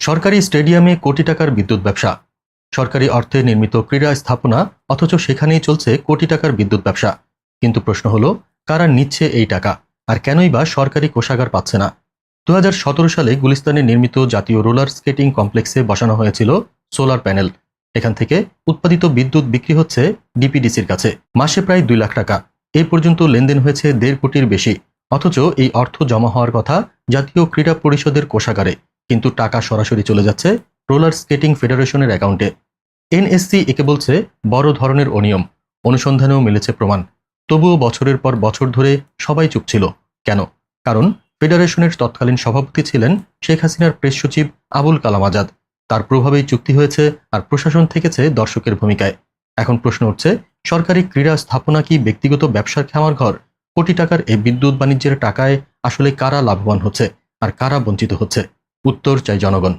সরকারি স্টেডিয়ামে কোটি টাকার বিদ্যুৎ ব্যবসা। সরকারি অর্থে নির্মিত ক্রীড়া স্থাপনা, অথচ সেখানেই চলছে কোটি টাকার বিদ্যুৎ ব্যবসা। কিন্তু প্রশ্ন হলো, কারা নিচ্ছে এই টাকা? আর কেনই বা সরকারি কোষাগার পাচ্ছে না? দু হাজার সতেরো সালে গুলিস্তানে নির্মিত জাতীয় রোলার স্কেটিং কমপ্লেক্সে বসানো হয়েছিল সোলার প্যানেল। এখান থেকে উৎপাদিত বিদ্যুৎ বিক্রি হচ্ছে ডিপিডিসির কাছে। মাসে প্রায় দুই লাখ টাকা। এ পর্যন্ত লেনদেন হয়েছে দেড় কোটির বেশি। অথচ এই অর্থ জমা হওয়ার কথা জাতীয় ক্রীড়া পরিষদের কোষাগারে। কিন্তু টাকা সরাসরি চলে যাচ্ছে রোলার স্কেটিং ফেডারেশনের অ্যাকাউন্টে। এনএসসি একে বলছে বড় ধরনের অনিয়ম, অনুসন্ধানেও মিলেছে প্রমাণ। তবুও বছরের পর বছর ধরে সবাই চুপ ছিল। কেন? কারণ ফেডারেশনের তৎকালীন সভাপতি ছিলেন শেখ হাসিনার প্রেস সচিব আবুল কালাম আজাদ। তার প্রভাবেই চুক্তি হয়েছে আর প্রশাসন থেকেছে দর্শকের ভূমিকায়। এখন প্রশ্ন উঠছে, সরকারি ক্রীড়া স্থাপনা কি ব্যক্তিগত ব্যবসার খামার ঘর? কোটি টাকার এই বিদ্যুৎ বাণিজ্যের টাকায় আসলে কারা লাভবান হচ্ছে আর কারা বঞ্চিত হচ্ছে? উত্তর চাই জনগণ।